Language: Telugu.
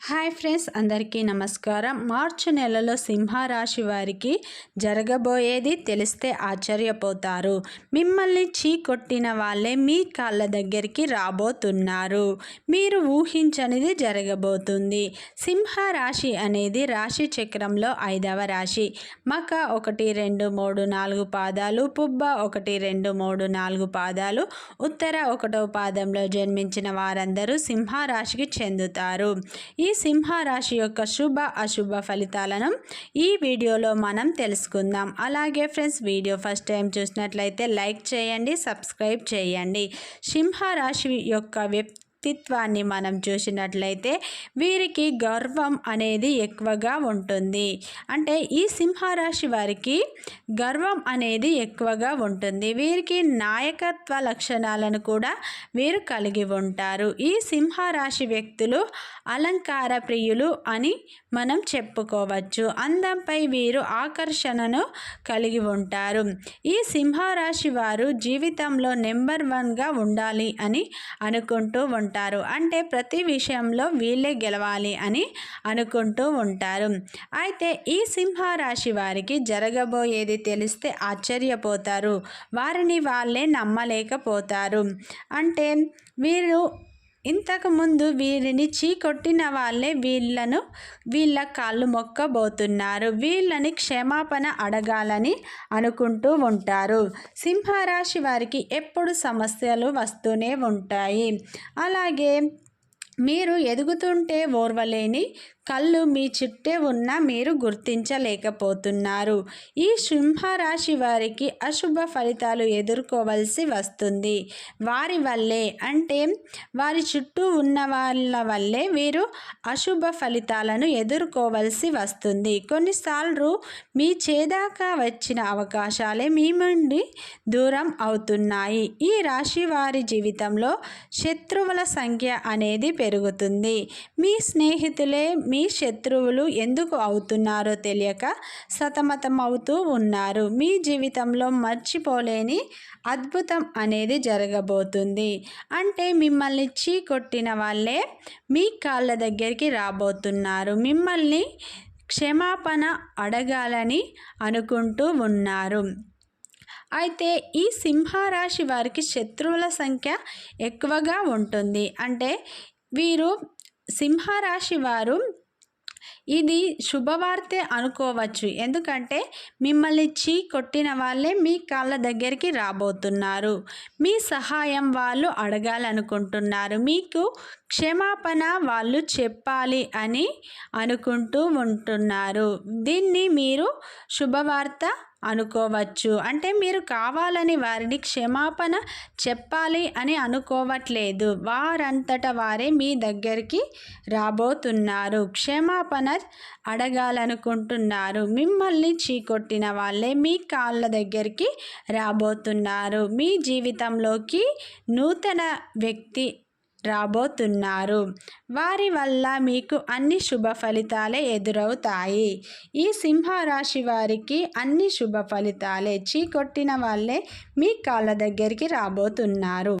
హాయ్ ఫ్రెండ్స్ అందరికీ నమస్కారం. మార్చి నెలలో సింహరాశి వారికి జరగబోయేది తెలిస్తే ఆశ్చర్యపోతారు. మిమ్మల్ని చీ కొట్టిన వాళ్ళే మీ కాళ్ళ దగ్గరికి రాబోతున్నారు. మీరు ఊహించనిది జరగబోతుంది. సింహరాశి అనేది రాశి చక్రంలో ఐదవ రాశి. మక ఒకటి రెండు మూడు నాలుగు పాదాలు పుబ్బ ఒకటి రెండు మూడు నాలుగు పాదాలు ఉత్తర ఒకటో పాదంలో జన్మించిన వారందరూ సింహరాశికి చెందుతారు. ఈ సింహరాశి యొక్క శుభ అశుభ ఫలితాలను ఈ వీడియోలో మనం తెలుసుకుందాం. అలాగే ఫ్రెండ్స్ వీడియో ఫస్ట్ టైం చూసినట్లయితే లైక్ చేయండి సబ్స్క్రైబ్ చేయండి. సింహరాశి యొక్క వ్యక్తి వ్యక్తిత్వాన్ని మనం చూసినట్లయితే వీరికి గర్వం అనేది ఎక్కువగా ఉంటుంది. అంటే ఈ సింహరాశి వారికి గర్వం అనేది ఎక్కువగా ఉంటుంది. వీరికి నాయకత్వ లక్షణాలను కూడా వీరు కలిగి ఉంటారు. ఈ సింహరాశి వ్యక్తులు అలంకార ప్రియులు అని మనం చెప్పుకోవచ్చు. అందంపై వీరు ఆకర్షణను కలిగి ఉంటారు. ఈ సింహరాశి వారు జీవితంలో నెంబర్ వన్గా ఉండాలి అని అనుకుంటూ ఉంటారు. ఉంటారు. అంటే ప్రతి విషయంలో వీళ్ళే గెలవాలి అని అనుకుంటూ ఉంటారు. అయితే ఈ సింహరాశి వారికి జరగబోయేది తెలిస్తే ఆశ్చర్యపోతారు. వారిని వాళ్ళే నమ్మలేకపోతారు. అంటే వీరు ఇంతకుముందు వీరిని చీకొట్టిన వాళ్ళే వీళ్ళను వీళ్ళ కాళ్ళు మొక్కబోతున్నారు. వీళ్ళని క్షమాపణ అడగాలని అనుకుంటూ ఉంటారు. సింహరాశి వారికి ఎప్పుడు సమస్యలు వస్తూనే ఉంటాయి. అలాగే మీరు ఎదుగుతుంటే ఓర్వలేని కళ్ళు మీ చుట్టే ఉన్న మీరు గుర్తించలేకపోతున్నారు. ఈ సింహరాశి వారికి అశుభ ఫలితాలు ఎదుర్కోవలసి వస్తుంది. వారి వల్లే అంటే వారి చుట్టూ ఉన్న వాళ్ళ వల్లే వీరు అశుభ ఫలితాలను ఎదుర్కోవలసి వస్తుంది. కొన్నిసార్లు మీ చేదాకా వచ్చిన అవకాశాలే మీ నుండి దూరం అవుతున్నాయి. ఈ రాశి వారి జీవితంలో శత్రువుల సంఖ్య అనేది పెరుగుతుంది మీ స్నేహితులే మీ శత్రువులు ఎందుకు అవుతున్నారో తెలియక సతమతం అవుతూ ఉన్నారు. మీ జీవితంలో మర్చిపోలేని అద్భుతం అనేది జరగబోతుంది. అంటే మిమ్మల్ని చీ కొట్టిన వాళ్ళే మీ కాళ్ళ దగ్గరికి రాబోతున్నారు. మిమ్మల్ని క్షమాపణ అడగాలని అనుకుంటూ ఉన్నారు. అయితే ఈ సింహరాశి వారికి శత్రువుల సంఖ్య ఎక్కువగా ఉంటుంది. అంటే వీరు సింహరాశి వారు. ఇది శుభవార్తే అనుకోవచ్చు. ఎందుకంటే మిమ్మల్ని చీ కొట్టిన వాళ్ళే మీ కాళ్ళ దగ్గరికి రాబోతున్నారు. మీ సహాయం వాళ్ళు అడగాలనుకుంటున్నారు. మీకు క్షమాపణ వాళ్ళు చెప్పాలి అని అనుకుంటూ ఉంటున్నారు. దీన్ని మీరు శుభవార్త అనుకోవచ్చు. అంటే మీరు కావాలని వారిని క్షమాపణ చెప్పాలి అని అనుకోవట్లేదు. వారంతట వారే మీ దగ్గరికి రాబోతున్నారు. క్షమాపణ అడగాలనుకుంటున్నారు. మిమ్మల్ని చీకొట్టిన వాళ్ళే మీ కాళ్ళ దగ్గరికి రాబోతున్నారు. మీ జీవితంలోకి నూతన వ్యక్తి రాబోతున్నారు. వారి వల్ల మీకు అన్ని శుభ ఫలితాలే ఎదురవుతాయి. ఈ సింహరాశి వారికి అన్ని శుభ ఫలితాలే. చీకొట్టిన వాళ్ళే మీ కాళ్ళ దగ్గరికి రాబోతున్నారు.